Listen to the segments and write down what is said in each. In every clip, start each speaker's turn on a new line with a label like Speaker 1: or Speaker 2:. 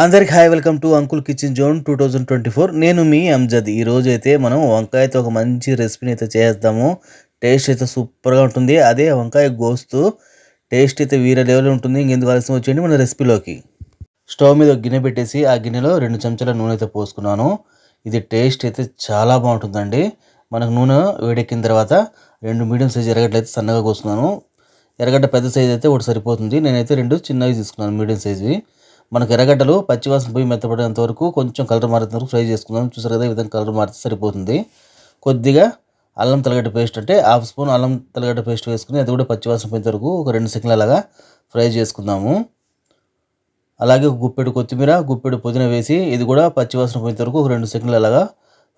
Speaker 1: అందరికి hi welcome to uncle kitchen zone two thousand twenty four. నేను మీ అంజద్. ఈ అయితే మనం వంకాయతో ఒక మంచి రెసిపీని అయితే చేద్దాము. టేస్ట్ అయితే సూపర్గా ఉంటుంది. అదే వంకాయ గోస్తు. టేస్ట్ అయితే వీరే లెవెల్ ఉంటుంది. ఇంకెందుకు ఆలస్యం వచ్చేయండి మన రెసిపీలోకి. స్టవ్ మీద ఒక గిన్నె పెట్టేసి ఆ గిన్నెలో రెండు చెంచాల నూనె అయితే పోసుకున్నాను. ఇది టేస్ట్ అయితే చాలా బాగుంటుందండి. మనకు నూనె వేడెక్కిన తర్వాత రెండు మీడియం సైజ్ ఎర్రగడ్డలు అయితే సన్నగా కోసుకున్నాను. ఎరగడ్డ పెద్ద సైజ్ అయితే ఒకటి సరిపోతుంది. నేనైతే రెండు చిన్నవి తీసుకున్నాను మీడియం సైజ్వి మనకు ఎర్రగడ్డలు పచ్చివాసన పోయి మెత్తపడేంత వరకు కొంచెం కలర్ మారేంత వరకు ఫ్రై చేసుకుందాం. చూసారు కదా ఈ విధంగా కలర్ మారితే సరిపోతుంది. కొద్దిగా అల్లం తెల్లగడ్డ పేస్ట్ అంటే హాఫ్ స్పూన్ అల్లం తెల్లగడ్డ పేస్ట్ వేసుకుని అది కూడా పచ్చివాసన పోయేంత వరకు ఒక రెండు సెకండ్లు అలాగా ఫ్రై చేసుకుందాము. అలాగే ఒక గుప్పెడు కొత్తిమీర గుప్పెడు పుదీనా వేసి ఇది కూడా పచ్చివాసన పోయేంత వరకు ఒక రెండు సెకండ్లు అలాగా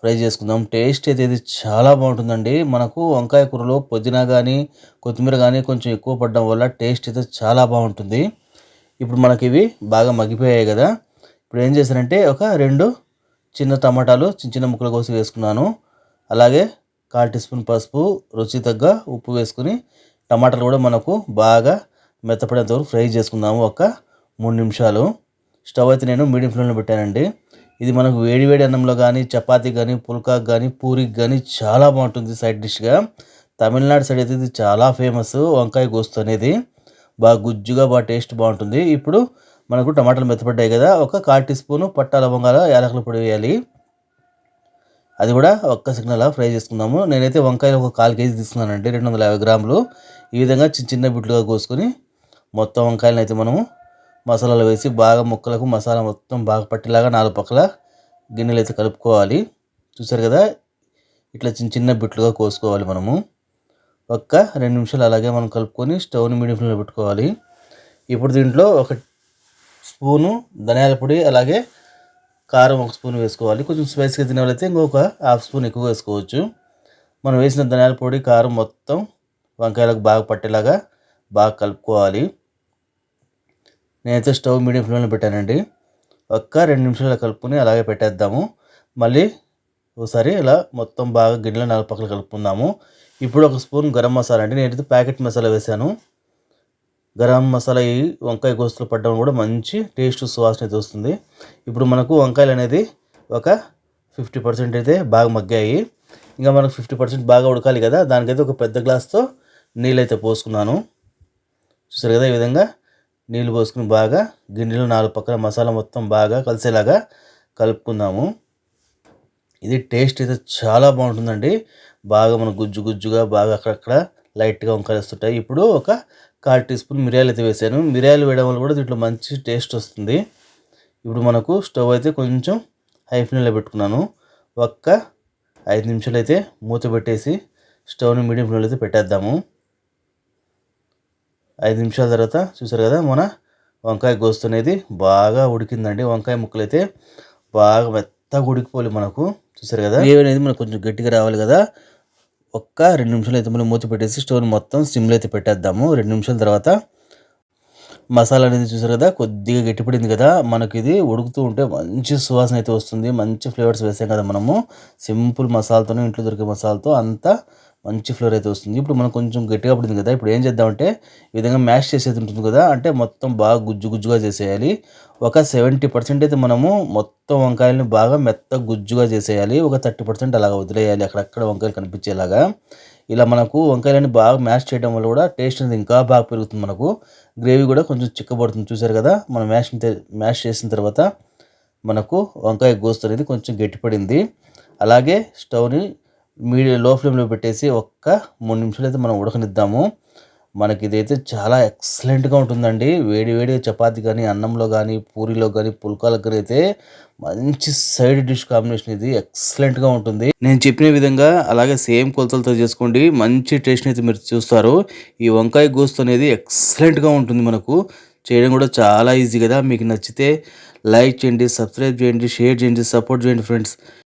Speaker 1: ఫ్రై చేసుకుందాం. టేస్ట్ అయితే ఇది చాలా బాగుంటుందండి. మనకు వంకాయ కూరలో పుదీనా కానీ కొత్తిమీర కానీ కొంచెం ఎక్కువ పడడం వల్ల టేస్ట్ అయితే చాలా బాగుంటుంది. ఇప్పుడు మనకి ఇవి బాగా మగ్గిపోయాయి కదా. ఇప్పుడు ఏం చేశానంటే ఒక రెండు చిన్న టమాటాలు చిన్న చిన్న ముక్కలు కోసి వేసుకున్నాను. అలాగే కాల్ టీ స్పూన్ పసుపు రుచి తగ్గ ఉప్పు వేసుకుని టమాటాలు కూడా మనకు బాగా మెత్తపడేంత వరకు ఫ్రై చేసుకుందాము ఒక మూడు నిమిషాలు. స్టవ్ అయితే నేను మీడియం ఫ్లేమ్లో పెట్టానండి. ఇది మనకు వేడి వేడి అన్నంలో కానీ చపాతీ కానీ పుల్కాకి కానీ పూరికి కానీ చాలా బాగుంటుంది సైడ్ డిష్గా తమిళనాడు సైడ్ అయితే ఇది చాలా ఫేమస్ వంకాయ గోస్తు అనేది. బాగా గుజ్జుగా బాగా టేస్ట్ బాగుంటుంది. ఇప్పుడు మనకు టమాటాలు మెత్తపడ్డాయి కదా ఒక కాల్ టీ స్పూను పట్టా లవంగాల యాలకుల పొడి వేయాలి. అది కూడా ఒక్క సిగ్నల్ ఫ్రై చేసుకుందాము. నేనైతే వంకాయలు ఒక కాల్ కేజీ తీసుకున్నానండి రెండు వందల యాభై గ్రాములు. ఈ విధంగా చిన్న చిన్న బిడ్లుగా కోసుకొని మొత్తం వంకాయలను అయితే మనము మసాలాలు వేసి బాగా ముక్కలకు మసాలా మొత్తం బాగా పట్టేలాగా నాలుగు పక్కల గిన్నెలు అయితే కలుపుకోవాలి. చూసారు కదా ఇట్లా చిన్న చిన్న బిట్లుగా కోసుకోవాలి మనము. ఒక్క రెండు నిమిషాలు అలాగే మనం కలుపుకొని స్టవ్ని మీడియం ఫ్లేమ్లో పెట్టుకోవాలి. ఇప్పుడు దీంట్లో ఒక స్పూను ధనియాల పొడి అలాగే కారం ఒక స్పూన్ వేసుకోవాలి. కొంచెం స్పైసీగా తినేవాళ్ళైతే ఇంకొక హాఫ్ స్పూన్ ఎక్కువ వేసుకోవచ్చు. మనం వేసిన ధనియాల పొడి కారం మొత్తం వంకాయలకు బాగా పట్టేలాగా బాగా కలుపుకోవాలి. నేనైతే స్టవ్ మీడియం ఫ్లేమ్లో పెట్టానండి. ఒక్క రెండు నిమిషాలు కలుపుకొని అలాగే పెట్టేద్దాము. మళ్ళీ ఒకసారి ఇలా మొత్తం బాగా గిన్నెలో నాలుగు పక్కలు కలుపుకుందాము. ఇప్పుడు ఒక స్పూన్ గరం మసాలా అంటే నేనైతే ప్యాకెట్ మసాలా వేసాను గరం మసాలా ఈ వంకాయ గోస్తులు పడ్డం కూడా మంచి టేస్ట్ సువాసన అయితే వస్తుంది. ఇప్పుడు మనకు వంకాయలు అనేది ఒక ఫిఫ్టీ పర్సెంట్ అయితే బాగా మగ్గాయి. ఇంకా మనకు ఫిఫ్టీ పర్సెంట్ బాగా ఉడకాలి కదా దానికైతే ఒక పెద్ద గ్లాస్తో నీళ్ళు అయితే పోసుకున్నాను. చూసారు కదా ఈ విధంగా నీళ్ళు పోసుకుని బాగా గిన్నెలో నాలుగు పక్కన మసాలా మొత్తం బాగా కలిసేలాగా కలుపుకుందాము. ఇది టేస్ట్ అయితే చాలా బాగుంటుందండి. బాగా మన గుజ్జు గుజ్జుగా బాగా అక్కడక్కడ లైట్గా వంకాయలు ఇప్పుడు ఒక కాల్ టీ స్పూన్ మిరియాలు అయితే వేసాను. మిరియాలు వేయడం వల్ల కూడా దీంట్లో మంచి టేస్ట్ వస్తుంది. ఇప్పుడు మనకు స్టవ్ అయితే కొంచెం హై ఫ్లేమ్లో పెట్టుకున్నాను. ఒక్క ఐదు నిమిషాలు అయితే మూత పెట్టేసి స్టవ్ని మీడియం ఫ్లేమ్లో అయితే పెట్టేద్దాము. ఐదు నిమిషాల తర్వాత చూసారు కదా మన వంకాయ గోస్తు అనేది బాగా ఉడికిందండి. వంకాయ ముక్కలు అయితే బాగా మెత్తగా ఉడికిపోలే మనకు. చూసారు కదా? గ్రేవీ అనేది మనకు కొంచెం గట్టిగా రావాలి కదా. ఒక్క రెండు నిమిషాలు అయితే మనం మూత పెట్టేసి స్టోన్ మొత్తం సిమ్లో అయితే పెట్టేద్దాము. రెండు నిమిషాల తర్వాత మసాలా అనేది చూసారు కదా కొద్దిగా గట్టిపడింది కదా మనకి ఇది ఉడుకుతూ ఉంటే మంచి సువాసన అయితే వస్తుంది మంచి ఫ్లేవర్స్ వేసాం కదా మనము సింపుల్ మసాలాతోనే ఇంట్లో దొరికే మసాలాతో అంతా మంచి ఫ్లేవర్ అయితే వస్తుంది. ఇప్పుడు మనం కొంచెం గట్టిగా పడింది కదా ఇప్పుడు ఏం చేద్దామంటే ఈ విధంగా మ్యాష్ చేసేది ఉంటుంది కదా అంటే మొత్తం బాగా గుజ్జు గుజ్జుగా చేసేయాలి. ఒక సెవెంటీ పర్సెంట్ అయితే మనము మొత్తం వంకాయలని బాగా మెత్త గుజ్జుగా చేసేయాలి ఒక థర్టీ పర్సెంట్ అలాగా వదిలేయాలి అక్కడక్కడ వంకాయలు కనిపించేలాగా. మనకు వంకాయలని బాగా మ్యాష్ చేయడం వల్ల కూడా టేస్ట్ అనేది ఇంకా బాగా పెరుగుతుంది మనకు. గ్రేవీ కూడా కొంచెం చిక్కబడుతుంది చూసారు కదా? మనం మ్యాష్ మ్యాష్ చేసిన తర్వాత మనకు వంకాయ గోస్తు అనేది కొంచెం గట్టిపడింది. అలాగే స్టవ్ని మీడియం లో ఫ్లేమ్లో పెట్టేసి ఒక్క మూడు నిమిషాలు అయితే మనం ఉడకనిద్దాము. మనకి ఇదైతే చాలా ఎక్సలెంట్గా ఉంటుందండి. వేడి వేడి చపాతి కానీ అన్నంలో కానీ పూరిలో కానీ పుల్కాలకు కానీ అయితే మంచి సైడ్ డిష్ కాంబినేషన్ ఇది. ఎక్సలెంట్గా ఉంటుంది. నేను చెప్పిన విధంగా అలాగే సేమ్ కొలతలతో చేసుకోండి. మంచి టేస్ట్ అయితే మీరు చూస్తారు. ఈ వంకాయ గోస్తు అనేది ఎక్సలెంట్గా ఉంటుంది మనకు. చేయడం కూడా చాలా ఈజీ కదా. మీకు నచ్చితే లైక్ చేయండి సబ్స్క్రైబ్ చేయండి షేర్ చేయండి సపోర్ట్ చేయండి ఫ్రెండ్స్.